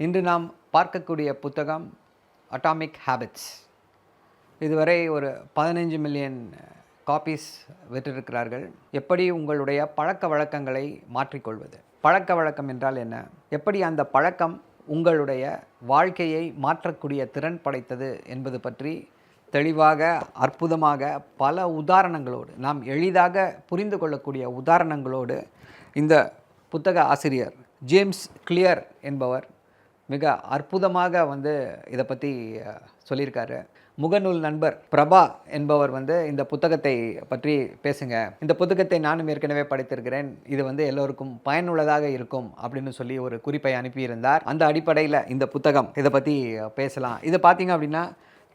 இன்று நாம் பார்க்கக்கூடிய புத்தகம் அட்டாமிக் ஹேபிட்ஸ் இதுவரை ஒரு பதினைஞ்சு மில்லியன் காப்பீஸ் விற்றிருக்கிறார்கள். எப்படி உங்களுடைய பழக்க வழக்கங்களை மாற்றிக்கொள்வது? பழக்க வழக்கம் என்றால் என்ன? எப்படி அந்த பழக்கம் உங்களுடைய வாழ்க்கையை மாற்றக்கூடிய திறன் படைத்தது என்பது பற்றி தெளிவாக அற்புதமாக பல உதாரணங்களோடு நாம் எளிதாக புரிந்து கொள்ளக்கூடிய உதாரணங்களோடு இந்த புத்தக ஆசிரியர் ஜேம்ஸ் கிளியர் என்பவர் மிக அற்புதமாக வந்து இதை பற்றி சொல்லியிருக்காரு. முகநூல் நண்பர் பிரபா என்பவர் வந்து இந்த புத்தகத்தை பற்றி பேசுங்க. இந்த புத்தகத்தை நானும் ஏற்கனவே படித்திருக்கிறேன். இது வந்து எல்லோருக்கும் பயனுள்ளதாக இருக்கும் அப்படின்னு சொல்லி ஒரு குறிப்பை அனுப்பியிருந்தார். அந்த அடிப்படையில் இந்த புத்தகம் இதை பற்றி பேசலாம். இதை பார்த்தீங்க அப்படின்னா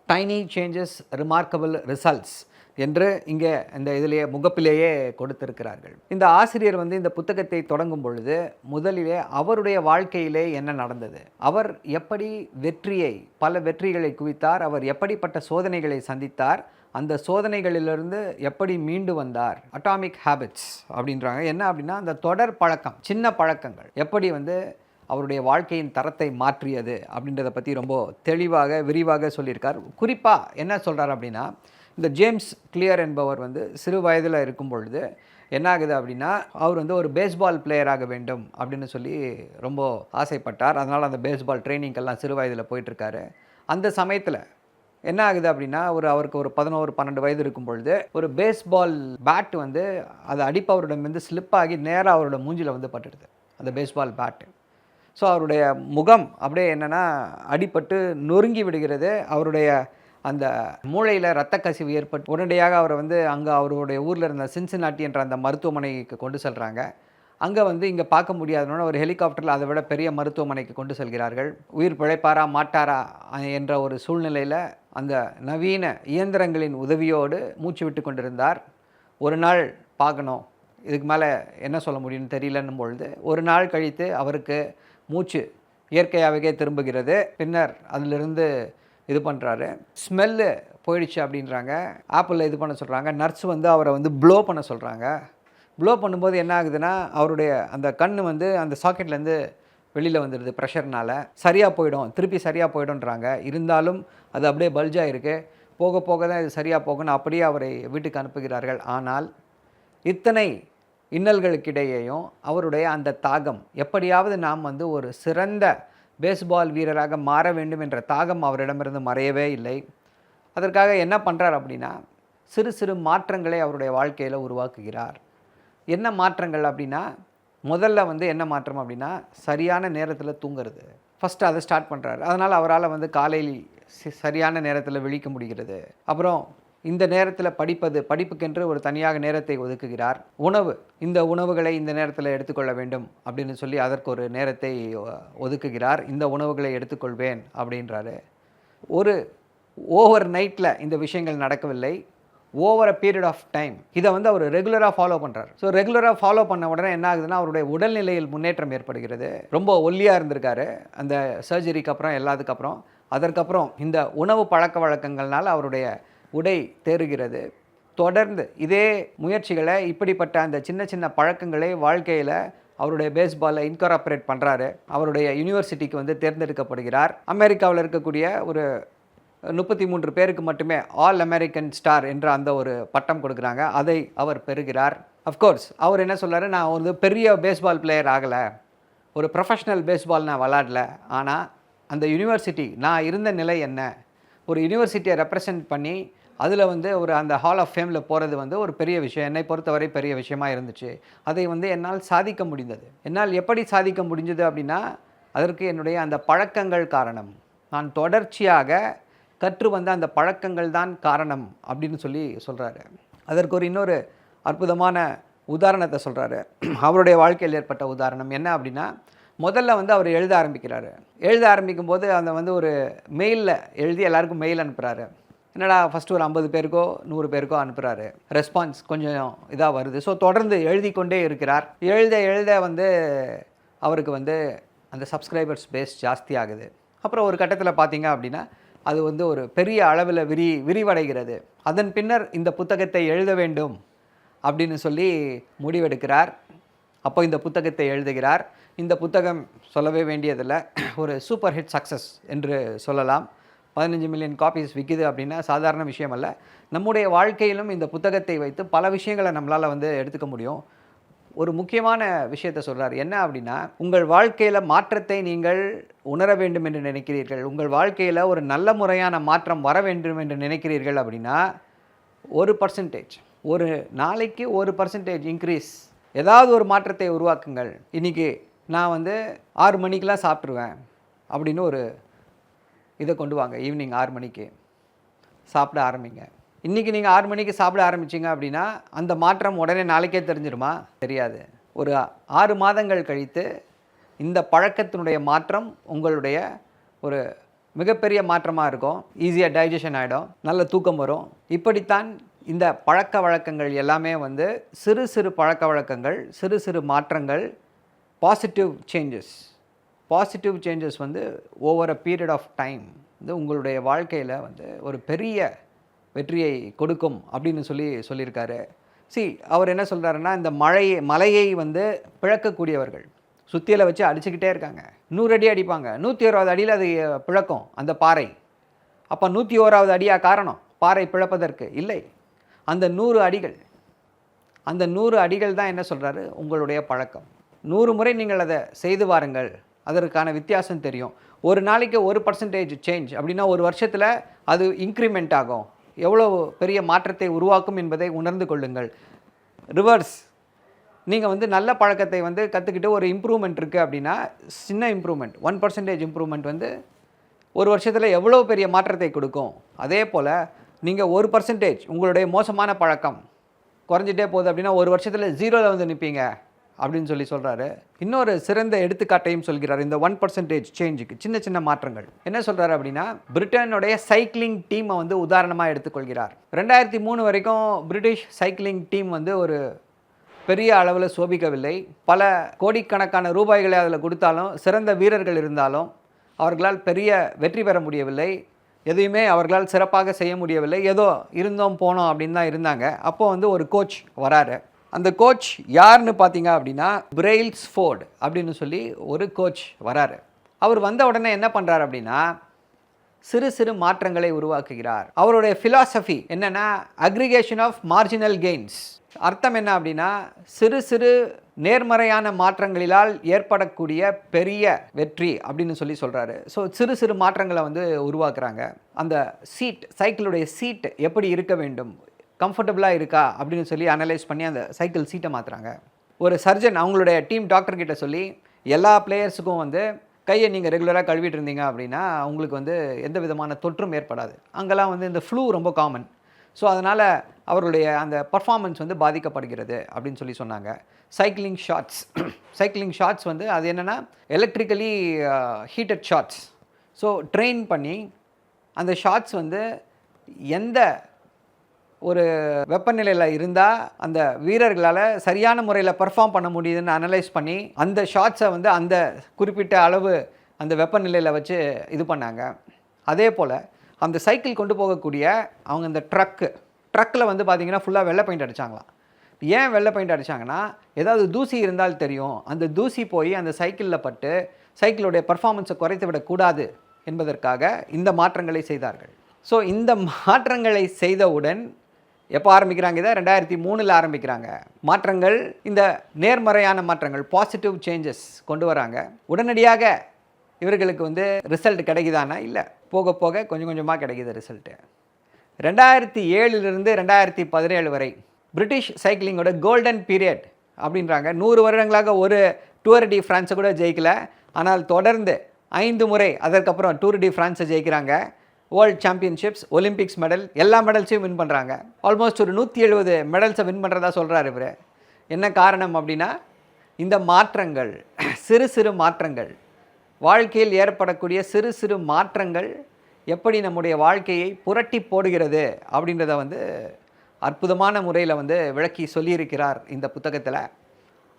டைனி சேஞ்சஸ் ரிமார்க்கபிள் ரிசல்ட்ஸ் என்று இங்கே இந்த இதிலேயே முகப்பிலேயே கொடுத்திருக்கிறார்கள். இந்த ஆசிரியர் வந்து இந்த புத்தகத்தை தொடங்கும் பொழுது முதலிலே அவருடைய வாழ்க்கையிலே என்ன நடந்தது? அவர் எப்படி வெற்றியை பல வெற்றிகளை குவித்தார் அவர் எப்படிப்பட்ட சோதனைகளை சந்தித்தார் அந்த சோதனைகளிலிருந்து எப்படி மீண்டு வந்தார்? அட்டாமிக் ஹேபிட்ஸ் அப்படின்றாங்க. என்ன அப்படின்னா அந்த தொடர் பழக்கம் சின்ன பழக்கங்கள். எப்படி வந்து அவருடைய வாழ்க்கையின் தரத்தை மாற்றியது அப்படின்றத பற்றி ரொம்ப தெளிவாக விரிவாக சொல்லியிருக்கார். குறிப்பாக என்ன சொல்கிறார் அப்படின்னா இந்த ஜேம்ஸ் கிளியர் என்பவர் வந்து சிறு வயதில் இருக்கும் பொழுது என்ன ஆகுது அப்படின்னா அவர் வந்து ஒரு பேஸ்பால் பிளேயராக வேண்டும் அப்படின்னு சொல்லி ரொம்ப ஆசைப்பட்டார். அதனால் அந்த பேஸ்பால் ட்ரைனிங்கெல்லாம் சிறு வயதில் போயிட்டுருக்காரு. அந்த சமயத்தில் என்ன ஆகுது அப்படின்னா ஒரு அவருக்கு ஒரு பதினோரு பன்னெண்டு வயது இருக்கும் பொழுது ஒரு பேஸ்பால் பேட் வந்து அது அடிப்பவரிடம் வந்து ஸ்லிப் ஆகி நேராக அவரோட மூஞ்சில் வந்து பட்டுடுது. அந்த பேஸ்பால் பேட்டு ஸோ அவருடைய முகம் அப்படியே என்னென்னா அடிப்பட்டு நொறுங்கி விடுகிறது. அவருடைய அந்த மூளையில் ரத்த கசிவு ஏற்பட்டு உடனடியாக அவரை வந்து அங்கே அவருடைய ஊரில் இருந்த சின்சினாட்டி என்ற அந்த மருத்துவமனைக்கு கொண்டு செல்கிறாங்க அங்கே வந்து இங்கே பார்க்க முடியாதனோட ஒரு ஹெலிகாப்டரில் அதை விட பெரிய மருத்துவமனைக்கு கொண்டு செல்கிறார்கள். உயிர் பிழைப்பாரா மாட்டாரா என்ற ஒரு சூழ்நிலையில் அந்த நவீன இயந்திரங்களின் உதவியோடு மூச்சு விட்டு கொண்டிருந்தார். ஒரு நாள் பார்க்கணும். இதுக்கு மேலே என்ன சொல்ல முடியும்னு தெரியலன்னும் பொழுது ஒரு நாள் கழித்து அவருக்கு மூச்சு இயற்கையாகவே திரும்புகிறது. பின்னர் அதிலிருந்து இது பண்ணுறாரு ஸ்மெல்லு போயிடுச்சு அப்படின்றாங்க. ஆப்பிளில் இது பண்ண சொல்கிறாங்க நர்ஸ் வந்து அவரை வந்து ப்ளோ பண்ண சொல்கிறாங்க ப்ளோ பண்ணும்போது என்ன ஆகுதுன்னா அவருடைய அந்த கண் வந்து அந்த சாக்கெட்லேருந்து வெளியில் வந்துடுது ப்ரெஷர்னால் சரியாக போயிடும். திருப்பி சரியாக போயிடும்ன்றாங்க. இருந்தாலும் அது அப்படியே பல்ஜாக இருக்குது போக போக தான் இது சரியாக போகணும் அப்படியே அவரை வீட்டுக்கு அனுப்புகிறார்கள். ஆனால் இத்தனை இன்னல்களுக்கிடையேயும் அவருடைய அந்த தாகம் எப்படியாவது நாம் வந்து ஒரு சிறந்த பேஸ்பால் வீரராக மாற வேண்டும் என்ற தாகம் அவரிடமிருந்து மறையவே இல்லை. அதற்காக என்ன பண்ணுறார் அப்படின்னா சிறு சிறு மாற்றங்களை அவருடைய வாழ்க்கையில் உருவாக்குகிறார். என்ன மாற்றங்கள் அப்படின்னா முதல்ல வந்து என்ன மாற்றம் அப்படின்னா சரியான நேரத்தில் தூங்குறது. ஃபஸ்ட்டு அதை ஸ்டார்ட் பண்ணுறாரு அதனால் அவரால் வந்து காலையில் சரியான நேரத்தில் விழிக்க முடிகிறது. அப்புறம் இந்த நேரத்தில் படிப்பது படிப்புக்கென்று ஒரு தனியாக நேரத்தை ஒதுக்குகிறார். உணவு இந்த உணவுகளை இந்த நேரத்தில் எடுத்துக்கொள்ள வேண்டும் அப்படின்னு சொல்லி அதற்கு ஒரு நேரத்தை ஒதுக்குகிறார். இந்த உணவுகளை எடுத்துக்கொள்வேன் அப்படின்றாரு. ஒரு ஓவர் நைட்டில் இந்த விஷயங்கள் நடக்கவில்லை. Over a period of time இதை வந்து அவர் ரெகுலராக ஃபாலோ பண்ணுறாரு ஸோ ரெகுலராக ஃபாலோ பண்ண உடனே என்ன ஆகுதுன்னா அவருடைய உடல்நிலையில் முன்னேற்றம் ஏற்படுகிறது. ரொம்ப ஒல்லியாக இருந்திருக்காரு. அந்த சர்ஜரிக்கு அப்புறம் எல்லாத்துக்கப்புறம் அதற்கப்புறம் இந்த உணவு பழக்க வழக்கங்கள்னால அவருடைய உடை தேறுகிறது. தொடர்ந்து இதே முயற்சிகளை இப்படிப்பட்ட அந்த சின்ன சின்ன பழக்கங்களை வாழ்க்கையில் அவருடைய பேஸ்பாலை இன்கார்பரேட் பண்ணுறாரு அவருடைய யூனிவர்சிட்டிக்கு வந்து தேர்ந்தெடுக்கப்படுகிறார். அமெரிக்காவில் இருக்கக்கூடிய ஒரு முப்பத்தி மூன்று பேருக்கு மட்டுமே ஆல் அமெரிக்கன் ஸ்டார் என்ற அந்த ஒரு பட்டம் கொடுக்குறாங்க. அதை அவர் பெறுகிறார். அஃப்கோர்ஸ் அவர் என்ன சொல்கிறார் நான் ஒரு பெரிய பேஸ்பால் பிளேயர் ஆகலை. ஒரு ப்ரொஃபஷ்னல் பேஸ்பால் நான் விளாடல. ஆனால் அந்த யூனிவர்சிட்டி நான் இருந்த நிலை என்ன? ஒரு யூனிவர்சிட்டியை ரெப்ரசன்ட் பண்ணி அதில் வந்து ஒரு அந்த ஹால் ஆஃப் ஃபேமில் போகிறது வந்து ஒரு பெரிய விஷயம். என்னை பொறுத்தவரை பெரிய விஷயமா இருந்துச்சு. அதை வந்து என்னால் சாதிக்க முடிந்தது. என்னால் எப்படி சாதிக்க முடிஞ்சது அப்படின்னா அதற்கு என்னுடைய அந்த பழக்கங்கள் காரணம். நான் தொடர்ச்சியாக கற்று வந்த அந்த பழக்கங்கள் தான் காரணம் அப்படின்னு சொல்லி சொல்கிறாரு அதற்கு ஒரு இன்னொரு அற்புதமான உதாரணத்தை சொல்கிறாரு அவருடைய வாழ்க்கையில் ஏற்பட்ட உதாரணம் என்ன அப்படின்னா முதல்ல வந்து அவர் எழுத ஆரம்பிக்கிறாரு. எழுத ஆரம்பிக்கும் போது அந்த வந்து ஒரு மெயிலில் எழுதி எல்லாருக்கும் மெயில் அனுப்புகிறாரு என்னடா ஃபஸ்ட்டு ஒரு ஐம்பது பேருக்கோ நூறு பேருக்கோ அனுப்புகிறாரு ரெஸ்பான்ஸ் கொஞ்சம் இதாக வருது. ஸோ தொடர்ந்து எழுதி கொண்டே இருக்கிறார். எழுத எழுத வந்து அவருக்கு வந்து அந்த சப்ஸ்கிரைபர்ஸ் பேஸ் ஜாஸ்தி ஆகுது. அப்புறம் ஒரு கட்டத்தில் பார்த்தீங்க அப்படின்னா அது வந்து ஒரு பெரிய அளவில் விரி விரிவடைகிறது. அதன் பின்னர் இந்த புத்தகத்தை எழுத வேண்டும் அப்படின்னு சொல்லி முடிவெடுக்கிறார். அப்போ இந்த புத்தகத்தை எழுதுகிறார். இந்த புத்தகம் சொல்லவே வேண்டியதில்லை. ஒரு சூப்பர் ஹிட் சக்ஸஸ் என்று சொல்லலாம். பதினஞ்சு மில்லியன் காப்பீஸ் விற்கிது அப்படின்னா சாதாரண விஷயம் அல்ல. நம்முடைய வாழ்க்கையிலும் இந்த புத்தகத்தை வைத்து பல விஷயங்களை நம்மளால் வந்து எடுத்துக்க முடியும். ஒரு முக்கியமான விஷயத்தை சொல்கிறார் என்ன அப்படின்னா உங்கள் வாழ்க்கையில் மாற்றத்தை நீங்கள் உணர வேண்டும் என்று நினைக்கிறீர்கள். உங்கள் வாழ்க்கையில் ஒரு நல்ல முறையான மாற்றம் வர வேண்டும் என்று நினைக்கிறீர்கள் அப்படின்னா ஒரு பர்சன்டேஜ் ஒரு நாளைக்கு ஒரு பர்சன்டேஜ் இன்க்ரீஸ் ஏதாவது ஒரு மாற்றத்தை உருவாக்குங்கள். இன்றைக்கி நான் வந்து ஆறு மணிக்கெலாம் சாப்பிட்ருவேன் அப்படின்னு ஒரு இதை கொண்டு வாங்க ஈவினிங் ஆறு மணிக்கு. சாப்பிட ஆரம்பிங்க. இன்றைக்கி நீங்கள் ஆறு மணிக்கு சாப்பிட ஆரம்பிச்சிங்க அப்படின்னா அந்த மாற்றம் உடனே நாளைக்கே தெரிஞ்சிருமா? தெரியாது. ஒரு ஆறு மாதங்கள் கழித்து இந்த பழக்கத்தினுடைய மாற்றம் உங்களுடைய ஒரு மிகப்பெரிய மாற்றமாக இருக்கும். ஈஸியாக டைஜஷன் ஆகிடும் நல்ல தூக்கம் வரும். இப்படித்தான் இந்த பழக்க வழக்கங்கள் எல்லாமே வந்து சிறு சிறு பழக்க வழக்கங்கள் சிறு சிறு மாற்றங்கள் பாசிட்டிவ் சேஞ்சஸ் பாசிட்டிவ் சேஞ்சஸ் வந்து over a period of time வந்து உங்களுடைய வாழ்க்கையில் வந்து ஒரு பெரிய வெற்றியை கொடுக்கும் அப்படின்னு சொல்லி சொல்லியிருக்காரு. சி அவர் என்ன சொல்கிறாருன்னா இந்த மழையை மலையை வந்து பிழக்கக்கூடியவர்கள் சுத்தியலை வச்சு அடிச்சுக்கிட்டே இருக்காங்க. நூறு அடி அடிப்பாங்க. நூற்றி ஓராவது அடியில் அது பிழக்கும் அந்த பாறை. அப்போ நூற்றி ஓராவது அடியாக காரணம்? பாறை பிழப்பதற்கு இல்லை. அந்த நூறு அடிகள் அந்த நூறு அடிகள் தான் என்ன சொல்கிறாரு உங்களுடைய பழக்கம். நூறு முறை நீங்கள் அதை செய்து வாருங்கள். அதற்கான வித்தியாசம் தெரியும். ஒரு நாளைக்கு ஒரு பர்சன்டேஜ் சேஞ்ச் அப்படின்னா ஒரு வருஷத்தில் அது இன்க்ரிமெண்ட் ஆகும். எவ்வளோ பெரிய மாற்றத்தை உருவாக்கும் என்பதை உணர்ந்து கொள்ளுங்கள். ரிவர்ஸ் நீங்கள் வந்து நல்ல பழக்கத்தை வந்து கற்றுக்கிட்டு ஒரு இம்ப்ரூவ்மெண்ட் இருக்குது அப்படின்னா சின்ன இம்ப்ரூவ்மெண்ட் ஒன் பர்சன்டேஜ் இம்ப்ரூவ்மெண்ட் வந்து ஒரு வருஷத்தில் எவ்வளோ பெரிய மாற்றத்தை கொடுக்கும். அதே போல் நீங்கள் ஒரு பர்சன்டேஜ் உங்களுடைய மோசமான பழக்கம் குறைஞ்சிட்டே போகுது அப்படின்னா ஒரு வருஷத்தில் ஜீரோவில் வந்து நிற்பீங்க அப்படின்னு சொல்லி சொல்கிறாரு இன்னொரு சிறந்த எடுத்துக்காட்டையும் சொல்கிறார். இந்த ஒன் பர்சன்டேஜ் சேஞ்சுக்கு சின்ன சின்ன மாற்றங்கள். என்ன சொல்கிறாரு அப்படின்னா பிரிட்டனுடைய சைக்கிளிங் டீமை வந்து உதாரணமாக எடுத்துக்கொள்கிறார். ரெண்டாயிரத்தி மூணு வரைக்கும் பிரிட்டிஷ் சைக்கிளிங் டீம் வந்து ஒரு பெரிய அளவில் சோபிக்கவில்லை. பல கோடிக்கணக்கான ரூபாய்களை அதில் கொடுத்தாலும் சிறந்த வீரர்கள் இருந்தாலும் அவர்களால் பெரிய வெற்றி பெற முடியவில்லை. எதையுமே அவர்களால் சிறப்பாக செய்ய முடியவில்லை. ஏதோ இருந்தோம் போனோம் அப்படின்னு தான் இருந்தாங்க. அப்போது வந்து ஒரு கோச் வராரு. அந்த கோச் யாருன்னு பார்த்தீங்க அப்படின்னா பிரெயில்ஸ் ஃபோர்டு அப்படின்னு சொல்லி ஒரு கோச் வராரு. அவர் வந்த உடனே என்ன பண்ணுறாரு அப்படின்னா சிறு சிறு மாற்றங்களை உருவாக்குகிறார். அவருடைய ஃபிலாசபி என்னென்னா அக்ரிகேஷன் ஆஃப் மார்ஜினல் கெயின்ஸ் அர்த்தம் என்ன அப்படின்னா சிறு சிறு நேர்மறையான மாற்றங்களிலால் ஏற்படக்கூடிய பெரிய வெற்றி அப்படின்னு சொல்லி சொல்கிறாரு ஸோ சிறு சிறு மாற்றங்களை வந்து உருவாக்குறாங்க. அந்த சீட் சைக்கிளுடைய சீட் எப்படி இருக்க வேண்டும்? கம்ஃபர்டபுளாக இருக்கா அப்படின்னு சொல்லி அனலைஸ் பண்ணி அந்த சைக்கிள் சீட்டை மாற்றுறாங்க ஒரு சர்ஜன் அவங்களுடைய டீம் டாக்டர் கிட்ட சொல்லி எல்லா பிளேயர்ஸுக்கும் வந்து கையை நீங்கள் ரெகுலராக கழுவிட்டு இருந்தீங்க அப்படின்னா அவங்களுக்கு வந்து எந்த விதமான தொற்றும் ஏற்படாது. அங்கெல்லாம் வந்து இந்த ஃப்ளூ ரொம்ப காமன் ஸோ அதனால் அவருடைய அந்த பர்ஃபார்மன்ஸ் வந்து பாதிக்கப்படுகிறது அப்படின்னு சொல்லி சொன்னாங்க. சைக்கிளிங் ஷார்ட்ஸ் சைக்கிளிங் ஷார்ட்ஸ் வந்து அது என்னென்னா electrically heated shorts so train பண்ணி அந்த ஷார்ட்ஸ் வந்து எந்த ஒரு வெப்பநிலையில் இருந்தால் அந்த வீரர்களால் சரியான முறையில் பர்ஃபார்ம் பண்ண முடியுதுன்னு அனலைஸ் பண்ணி அந்த ஷார்ட்ஸை வந்து அந்த குறிப்பிட்ட அளவு அந்த வெப்பநிலையில் வச்சு இது பண்ணாங்க. அதே போல் அந்த சைக்கிள் கொண்டு போகக்கூடிய அவங்க இந்த ட்ரக்கு ட்ரக்கில் வந்து பார்த்திங்கன்னா ஃபுல்லாக வெள்ளை பெயிண்ட் அடித்தாங்களாம் ஏன் வெள்ளை பெயிண்ட் அடித்தாங்கன்னா ஏதாவது தூசி இருந்தால் தெரியும். அந்த தூசி போய் அந்த சைக்கிளில் பட்டு சைக்கிளுடைய பர்ஃபார்மன்ஸை குறைத்து விடக்கூடாது என்பதற்காக இந்த மாற்றங்களை செய்தார்கள். ஸோ இந்த மாற்றங்களை செய்தவுடன் எப்போ ஆரம்பிக்கிறாங்க இதை? ரெண்டாயிரத்தி மூணில் ஆரம்பிக்கிறாங்க. மாற்றங்கள் இந்த நேர்மறையான மாற்றங்கள் பாசிட்டிவ் சேஞ்சஸ் கொண்டு வராங்க. உடனடியாக இவர்களுக்கு வந்து ரிசல்ட் கிடைக்குதானா? இல்லை. போக போக கொஞ்சம் கொஞ்சமாக கிடைக்குது ரிசல்ட்டு ரெண்டாயிரத்தி ஏழுலேருந்து ரெண்டாயிரத்தி பதினேழு வரை பிரிட்டிஷ் சைக்கிளிங்கோட கோல்டன் பீரியட் அப்படின்றாங்க. நூறு வருடங்களாக ஒரு டூர் டி ஃப்ரான்ஸை கூட ஜெயிக்கல. ஆனால் தொடர்ந்து ஐந்து முறை அதற்கப்புறம் டூர் டி ஃப்ரான்ஸை ஜெயிக்கிறாங்க. வேர்ல்ட் சாம்பியன்ஷிப்ஸ் ஒலிம்பிக்ஸ் மெடல் எல்லா மெடல்ஸையும் வின் பண்ணுறாங்க ஆல்மோஸ்ட் ஒரு நூற்றி எழுபது மெடல்ஸை வின் பண்ணுறதா சொல்கிறார் இவர். என்ன காரணம் அப்படின்னா இந்த மாற்றங்கள் சிறு சிறு மாற்றங்கள் வாழ்க்கையில் ஏற்படக்கூடிய சிறு சிறு மாற்றங்கள் எப்படி நம்முடைய வாழ்க்கையை புரட்டி போடுகிறது அப்படின்றத வந்து அற்புதமான முறையில் வந்து விளக்கி சொல்லியிருக்கிறார் இந்த புத்தகத்தில்.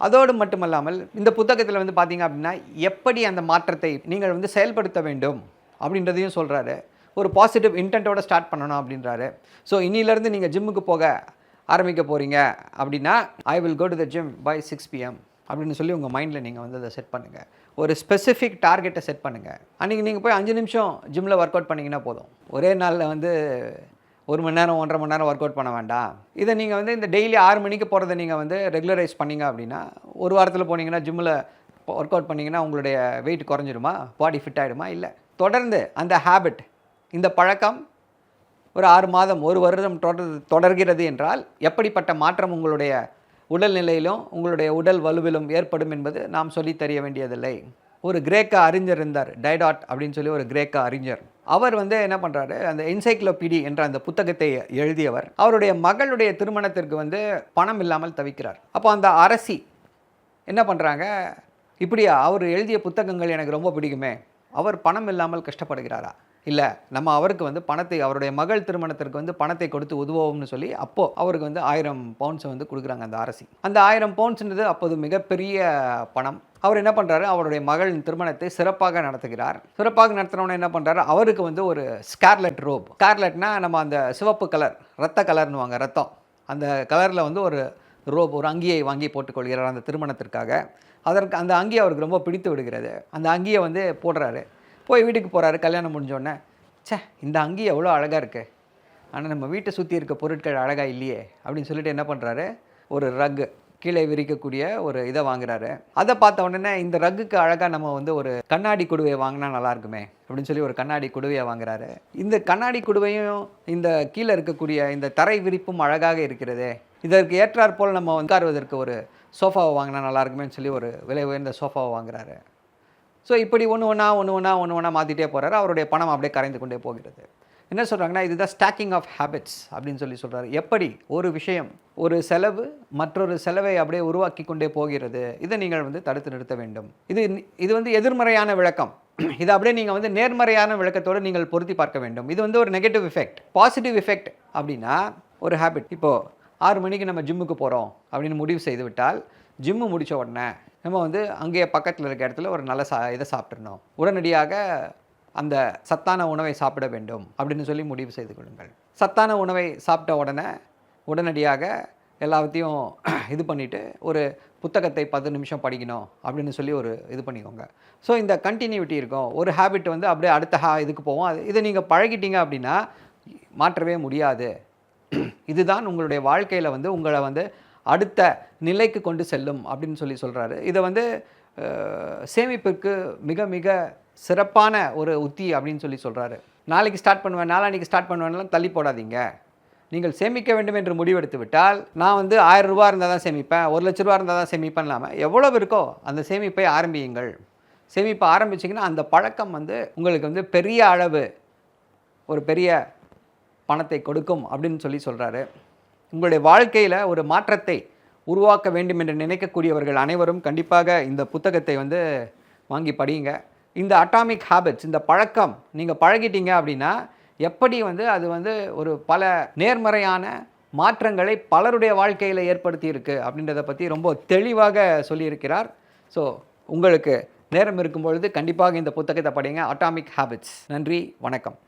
அதோடு மட்டுமல்லாமல் இந்த புத்தகத்தில் வந்து பார்த்திங்க அப்படின்னா எப்படி அந்த மாற்றத்தை நீங்கள் வந்து செயல்படுத்த வேண்டும் அப்படின்றதையும் சொல்கிறாரு ஒரு பாசிட்டிவ் இன்டென்ட்டோட ஸ்டார்ட் பண்ணணும் அப்படின்றாரு. ஸோ இன்னிலேருந்து நீங்கள் ஜிம்முக்கு போக ஆரம்பிக்க போகிறீங்க அப்படின்னா I will go to the gym by six PM அப்படின்னு சொல்லி உங்கள் மைண்டில் நீங்கள் வந்து அதை செட் பண்ணுங்கள் ஒரு ஸ்பெசிஃபிக் டார்கெட்டை செட் பண்ணுங்கள் அன்றைக்கி நீங்கள் போய் அஞ்சு நிமிஷம் ஜிம்மில் ஒர்க் அவுட் பண்ணிங்கன்னா போதும். ஒரே நாளில் வந்து ஒரு மணி நேரம் ஒன்றரை மணி நேரம் ஒர்க் அவுட் பண்ண வேண்டாம். இதை நீங்கள் வந்து இந்த டெய்லி ஆறு மணிக்கு போகிறத நீங்கள் வந்து ரெகுலரைஸ் பண்ணீங்க அப்படின்னா ஒரு வாரத்தில் போனீங்கன்னா ஜிம்மில் ஒர்க் அவுட் பண்ணிங்கன்னா உங்களுடைய வெயிட் குறைஞ்சிருமா பாடி ஃபிட் ஆகிடுமா இல்லை. தொடர்ந்து அந்த ஹேபிட் இந்த பழக்கம் ஒரு ஆறு மாதம் ஒரு வருடம் தொடர் தொடர்கிறது என்றால் எப்படிப்பட்ட மாற்றம் உங்களுடைய உடல்நிலையிலும் உங்களுடைய உடல் வலுவிலும் ஏற்படும் என்பது நாம் சொல்லி தெரிய வேண்டியதில்லை. ஒரு கிரேக்க அறிஞர் இருந்தார் டைடாட் அப்படின்னு சொல்லி ஒரு கிரேக்க அறிஞர். அவர் வந்து என்ன பண்ணுறாரு அந்த என்சைக்ளோபீடி என்ற அந்த புத்தகத்தை எழுதியவர். அவருடைய மகளுடைய திருமணத்திற்கு வந்து பணம் இல்லாமல் தவிக்கிறார். அப்போ அந்த அரசி என்ன பண்ணுறாங்க இப்படியா அவர் எழுதிய புத்தகங்கள் எனக்கு ரொம்ப பிடிக்குமே அவர் பணம் இல்லாமல் கஷ்டப்படுகிறாரா? இல்லை நம்ம அவருக்கு வந்து பணத்தை அவருடைய மகள் திருமணத்திற்கு வந்து பணத்தை கொடுத்து உதவுவோம்னு சொல்லி அப்போது அவருக்கு வந்து ஆயிரம் பவுண்ட்ஸை வந்து கொடுக்குறாங்க அந்த அரசி. அந்த ஆயிரம் பவுண்ட்ஸ்ன்றது அப்போது மிகப்பெரிய பணம். அவர் என்ன பண்ணுறாரு அவருடைய மகளின் திருமணத்தை சிறப்பாக நடத்துகிறார். சிறப்பாக நடத்துகிறவன என்ன பண்ணுறாரு அவருக்கு வந்து ஒரு ஸ்கார்லெட் ரோப் ஸ்கார்லெட்னா நம்ம அந்த சிவப்பு கலர் ரத்த கலர்னுவாங்க ரத்தம் அந்த கலரில் வந்து ஒரு ரோப் ஒரு அங்கியை வாங்கி போட்டுக்கொள்கிறார் அந்த திருமணத்திற்காக. அதற்கு அந்த அங்கி அவருக்கு ரொம்ப பிடித்து விடுகிறது. அந்த அங்கியை வந்து போடுறாரு. போய் வீட்டுக்கு போகிறாரு கல்யாணம் முடிஞ்சோடனே. ச்சே இந்த அங்கி எவ்வளோ அழகாக இருக்குது ஆனால் நம்ம வீட்டை சுற்றி இருக்க பொருட்கள் அழகாக இல்லையே அப்படின்னு சொல்லிட்டு என்ன பண்ணுறாரு ஒரு ரக்கு கீழே விரிக்கக்கூடிய ஒரு இதை வாங்குறாரு. அதை பார்த்த உடனே இந்த ரக்குக்கு அழகாக நம்ம வந்து ஒரு கண்ணாடி குடுவையை வாங்கினா நல்லா இருக்குமே அப்படின்னு சொல்லி ஒரு கண்ணாடி குடுவையை வாங்குறாரு. இந்த கண்ணாடி குடுவையும் இந்த கீழே இருக்கக்கூடிய இந்த தரை விரிப்பும் அழகாக இருக்கிறது இதற்கு ஏற்றாற்போல் நம்ம உட்காருவதற்கு ஒரு சோஃபாவை வாங்கினா நல்லா இருக்குமேன்னு சொல்லி ஒரு விலை உயர்ந்த சோஃபாவை வாங்குறாரு. ஸோ இப்படி ஒன்று ஒன்றா ஒன்று ஒன்றா ஒன்று ஒன்றா மாற்றிட்டே போகிறாரு அவருடைய பணம் அப்படியே கரைந்து கொண்டே போகிறது. என்ன சொல்கிறாங்கன்னா இதுதான் ஸ்டாக்கிங் ஆஃப் ஹேபிட்ஸ் அப்படின்னு சொல்லி சொல்கிறாரு எப்படி? ஒரு விஷயம் ஒரு செலவு மற்றொரு செலவை அப்படியே உருவாக்கி கொண்டே போகிறது. இதை நீங்கள் வந்து தடுத்து நிறுத்த வேண்டும். இது இது வந்து எதிர்மறையான விளக்கம். இதை அப்படியே நீங்கள் வந்து நேர்மறையான விளக்கத்தோடு நீங்கள் பொருத்தி பார்க்க வேண்டும். இது வந்து ஒரு நெகட்டிவ் எஃபெக்ட் பாசிட்டிவ் எஃபெக்ட் அப்படின்னா ஒரு ஹேபிட் இப்போது ஆறு மணிக்கு நம்ம ஜிம்முக்கு போகிறோம் அப்படின்னு முடிவு செய்து விட்டால் ஜிம்மு முடித்த உடனே நம்ம வந்து அங்கேயே பக்கத்தில் இருக்க இடத்துல ஒரு நல்ல சா இதை சாப்பிட்றணும் உடனடியாக அந்த சத்தான உணவை சாப்பிட வேண்டும் அப்படின்னு சொல்லி முடிவு செய்து கொள்ளுங்கள். சத்தான உணவை சாப்பிட்ட உடனே உடனடியாக எல்லாத்தையும் இது பண்ணிவிட்டு ஒரு புத்தகத்தை பத்து நிமிஷம் படிக்கணும் அப்படின்னு சொல்லி ஒரு இது பண்ணிக்கோங்க. ஸோ இந்த கண்டினியூட்டி இருக்கும். ஒரு ஹேபிட் வந்து அப்படியே அடுத்த ஹா இதுக்கு போவோம். அது இதை நீங்கள் பழகிட்டீங்க அப்படின்னா மாற்றவே முடியாது. இதுதான் உங்களுடைய வாழ்க்கையில் வந்து உங்களை வந்து அடுத்த நிலைக்கு கொண்டு செல்லும் அப்படின்னு சொல்லி சொல்கிறாரு இதை வந்து சேமிப்பிற்கு சேமிப்புக்கு மிக மிக சிறப்பான ஒரு உத்தி அப்படின்னு சொல்லி சொல்கிறாரு நாளைக்கு ஸ்டார்ட் பண்ணுவேன் நாளானிக்கு ஸ்டார்ட் பண்ணுவேன்லாம் தள்ளி போடாதீங்க. நீங்கள் சேமிக்க வேண்டும் என்று முடிவெடுத்து விட்டால் நான் வந்து ஆயிரம் ரூபா இருந்தால் தான் சேமிப்பேன் ஒரு லட்ச ரூபா இருந்தால் தான் சேமிப்பேன் இல்லாமல் எவ்வளவு இருக்கோ அந்த சேமிப்பை ஆரம்பியுங்கள். சேமிப்பை ஆரம்பிச்சிங்கன்னா அந்த பழக்கம் வந்து உங்களுக்கு வந்து பெரிய அளவு ஒரு பெரிய பணத்தை கொடுக்கும் அப்படின்னு சொல்லி சொல்கிறாரு உங்களுடைய வாழ்க்கையில் ஒரு மாற்றத்தை உருவாக்க வேண்டும் என்று நினைக்கக்கூடியவர்கள் அனைவரும் கண்டிப்பாக இந்த புத்தகத்தை வந்து வாங்கி படியுங்க. இந்த அட்டாமிக் ஹேபிட்ஸ் இந்த பழக்கம் நீங்கள் பழகிட்டீங்க அப்படின்னா எப்படி வந்து அது வந்து ஒரு பல நேர்மறையான மாற்றங்களை பலருடைய வாழ்க்கையில் ஏற்படுத்தி இருக்கு அப்படின்றத பற்றி ரொம்ப தெளிவாக சொல்லியிருக்கிறார். ஸோ உங்களுக்கு நேரம் இருக்கும் பொழுது கண்டிப்பாக இந்த புத்தகத்தை படிங்க அட்டாமிக் ஹேபிட்ஸ் நன்றி வணக்கம்.